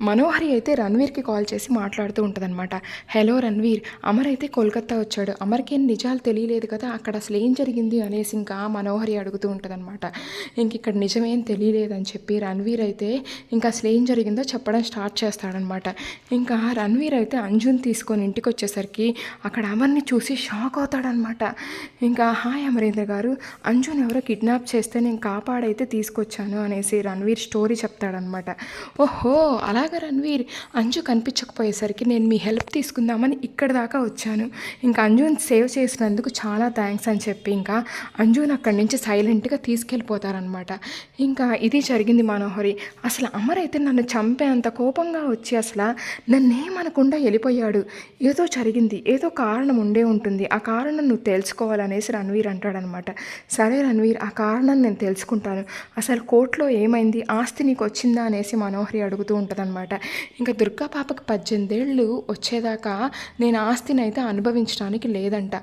మనోహరి అయితే రణ్వీర్కి కాల్ చేసి మాట్లాడుతూ ఉంటుందన్నమాట. హలో రణ్వీర్ అమర్ అయితే కోల్కత్తా వచ్చాడు. అమర్కి ఏం నిజాలు తెలియలేదు కదా అక్కడ అసలు ఏం జరిగింది? అనేసి ఇంకా మనోహరి అడుగుతూ ఉంటుందన్నమాట. ఇంక ఇక్కడ నిజమేం తెలియలేదని చెప్పి రణ్వీర్ అయితే ఇంకా అసలు ఏం జరిగిందో చెప్పడం స్టార్ట్ చేస్తాడనమాట ఇంకా రణ్వీర్ అయితే అంజున్ తీసుకొని ఇంటికి వచ్చేసరికి అక్కడ అమర్ని చూసి షాక్ అవుతాడనమాట ఇంకా హాయ్ అమరేంద్ర గారు అంజున్ ఎవరో కిడ్నాప్ చేస్తే నేను కాపాడైతే తీసుకొచ్చాను అనేసి రణ్వీర్ స్టోరీ చెప్తాడనమాట ఓహో అలా అలాగా రణ్వీర్ అంజు కనిపించకపోయేసరికి నేను మీ హెల్ప్ తీసుకుందామని ఇక్కడ దాకా వచ్చాను. ఇంకా అంజుని సేవ్ చేసినందుకు చాలా థ్యాంక్స్ అని చెప్పి ఇంకా అంజుని అక్కడి నుంచి సైలెంట్గా తీసుకెళ్ళిపోతారనమాట ఇంకా ఇది జరిగింది మనోహరి. అసలు అమర్ అయితే నన్ను చంపేంత కోపంగా వచ్చి అసలు నన్నేమనకుండా వెళ్ళిపోయాడు. ఏదో జరిగింది ఏదో కారణం ఉండే ఉంటుంది. ఆ కారణం నువ్వు తెలుసుకోవాలనేసి రణ్వీర్ అంటాడనమాట సరే రణ్వీర్ ఆ కారణం నేను తెలుసుకుంటాను. అసలు కోర్టులో ఏమైంది ఆస్తి నీకు వచ్చిందా అనేసి మనోహరి అడుగుతూ ఉంటుందన్నమాట. ఇంకా దుర్గా పాపకు పద్దెనిమిదేళ్ళు వచ్చేదాకా నేను ఆస్తిని అయితే అనుభవించడానికి లేదంట.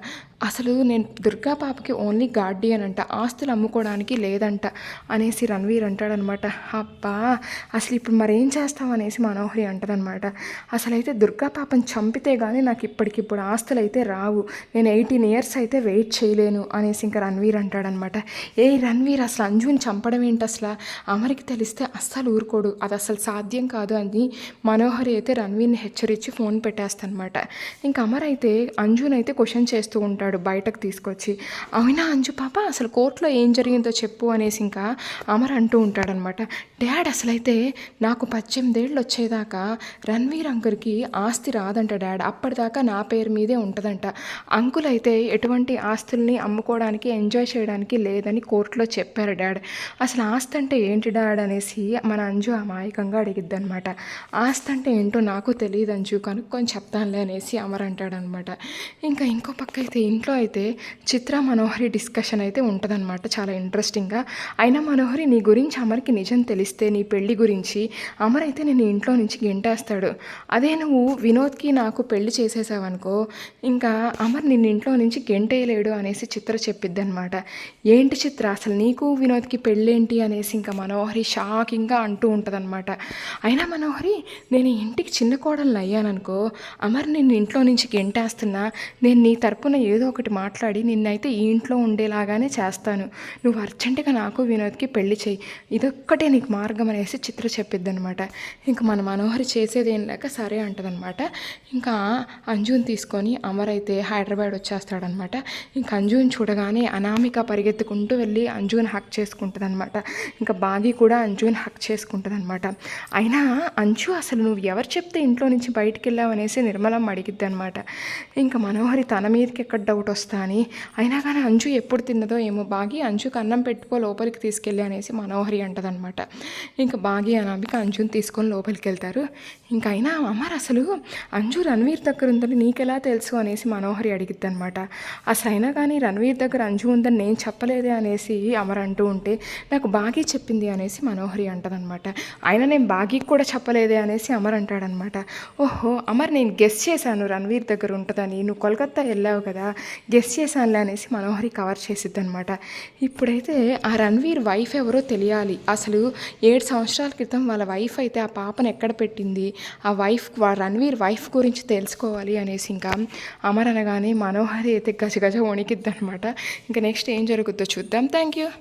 అసలు నేను దుర్గా పాపకి ఓన్లీ గార్డియన్ అంట. ఆస్తులు అమ్ముకోవడానికి లేదంట అనేసి రణవీర్ అంటాడనమాట అబ్బా అసలు ఇప్పుడు మరేం చేస్తాం అనేసి మనోహరి అంటదనమాట అసలైతే దుర్గా పాపని చంపితే కానీ నాకు ఇప్పటికిప్పుడు ఆస్తులు అయితే రావు. నేను ఎయిటీన్ ఇయర్స్ అయితే వెయిట్ చేయలేను అనేసి ఇంకా రణవీర్ అంటాడనమాట ఏ రణ్వీర్ అసలు అంజుని చంపడం ఏంటి అసలు? అమరికి తెలిస్తే అస్సలు ఊరుకోడు. అది అసలు సాధ్యం కాదు అని మనోహరి అయితే రణ్వీర్ని హెచ్చరించి ఫోన్ పెట్టేస్తానమాట ఇంకా అమర్ అయితే అంజున్ అయితే క్వశ్చన్ చేస్తూ ఉంటాడు బయటకు తీసుకొచ్చి. అవునా అంజు పాప అసలు కోర్టులో ఏం జరిగిందో చెప్పు అనేసి ఇంకా అమర్ అంటూ ఉంటాడనమాట డాడ్ అసలైతే నాకు పద్దెనిమిదేళ్ళు వచ్చేదాకా రణ్వీర్ అంకుల్కి ఆస్తి రాదంట డాడ్. అప్పటిదాకా నా పేరు మీదే ఉంటుందంట. అంకుల్ అయితే ఎటువంటి ఆస్తుల్ని అమ్ముకోవడానికి ఎంజాయ్ చేయడానికి లేదని కోర్టులో చెప్పారు డాడ్. అసలు ఆస్తి అంటే ఏంటి డాడ్ అనేసి మన అంజు అమాయకంగా అడిగిద్ది అనమాట ఆస్తి అంటే ఏంటో నాకు తెలియదు అంచు కనుక్కొని చెప్తానులే అనేసి అమర్ అంటాడనమాట. ఇంకా ఇంకో పక్క అయితే ఇంట్లో అయితే చిత్ర మనోహరి డిస్కషన్ అయితే ఉంటుందన్నమాట చాలా ఇంట్రెస్టింగ్గా. అయినా మనోహరి నీ గురించి అమర్కి నిజం తెలిస్తే నీ పెళ్ళి గురించి అమర్ అయితే నేను ఇంట్లో నుంచి గెంటేస్తాడు. అదే నువ్వు వినోద్కి నాకు పెళ్ళి చేసేసావనుకో ఇంకా అమర్ నిన్న ఇంట్లో నుంచి గెంటేయలేడు అనేసి చిత్ర చెప్పిద్ది అనమాట ఏంటి చిత్ర అసలు నీకు వినోద్కి పెళ్ళేంటి అనేసి ఇంకా మనోహరి షాకింగ్గా అంటూ ఉంటుందన్నమాట అయినా మన మనోహరి నేను ఇంటికి చిన్న కోడలను అయ్యాననుకో అమర్ నిన్ను ఇంట్లో నుంచి గెంటేస్తున్నా నేను నీ తరపున ఏదో ఒకటి మాట్లాడి నిన్నైతే ఈ ఇంట్లో ఉండేలాగానే చేస్తాను. నువ్వు అర్జెంటుగా నాకు వినోద్కి పెళ్ళి చేయి ఇదొక్కటే నీకు మార్గం అనేసి చిత్ర చెప్పిద్ది అనమాట ఇంకా మన మనోహరి చేసేది ఏం లేక సరే అంటదనమాట. ఇంకా అంజుని తీసుకొని అమర్ అయితే హైదరాబాద్ వచ్చేస్తాడనమాట. ఇంకా అంజుని చూడగానే అనామిక పరిగెత్తుకుంటూ వెళ్ళి అంజుని హక్ చేసుకుంటుంది అనమాట ఇంకా బాగి కూడా అంజుని హక్ చేసుకుంటుంది అనమాట అయినా అంజు అసలు నువ్వు ఎవరు చెప్తే ఇంట్లో నుంచి బయటికి వెళ్ళావు అనేసి నిర్మలమ్మ అడిగిద్ది అనమాట ఇంకా మనోహరి తన మీదకి ఎక్కడ డౌట్ వస్తా అని. అయినా కానీ అంజు ఎప్పుడు తిన్నదో ఏమో బాగి అంజుకి అన్నం పెట్టుకో లోపలికి తీసుకెళ్ళి అనేసి మనోహరి అంటదనమాట ఇంకా బాగి అనామిక అంజుని తీసుకొని లోపలికి వెళ్తారు. ఇంకా అయినా అమర్ అసలు అంజు రణవీర్ దగ్గర ఉందని నీకెలా తెలుసు? అనేసి మనోహరి అడిగిద్ది అనమాట అసలు అయినా కానీ రణవీర్ దగ్గర అంజు ఉందని నేను చెప్పలేదే అనేసి అమర్ అంటూ ఉంటే నాకు బాగి చెప్పింది అనేసి మనోహరి అంటదనమాట అయినా నేను బాగీకి కూడా చెప్ప చెప్పలేదే అనేసి అమర్ అంటాడనమాట. ఓహో అమర్ నేను గెస్ చేశాను రణవీర్ దగ్గర ఉంటుందని. నువ్వు కోల్కత్తా వెళ్ళావు కదా గెస్ చేశానులే అనేసి మనోహరి కవర్ చేసిద్ది అనమాట ఇప్పుడైతే ఆ రణవీర్ వైఫ్ ఎవరో తెలియాలి. అసలు ఏడు సంవత్సరాల క్రితం వాళ్ళ వైఫ్ అయితే ఆ పాపను ఎక్కడ పెట్టింది? ఆ వైఫ్ రణవీర్ వైఫ్ గురించి తెలుసుకోవాలి అనేసి ఇంకా అమర్ అనగానే మనోహరి అయితే గజ గజ వణికిద్ది అనమాట ఇంకా నెక్స్ట్ ఏం జరుగుద్దో చూద్దాం. Thank you.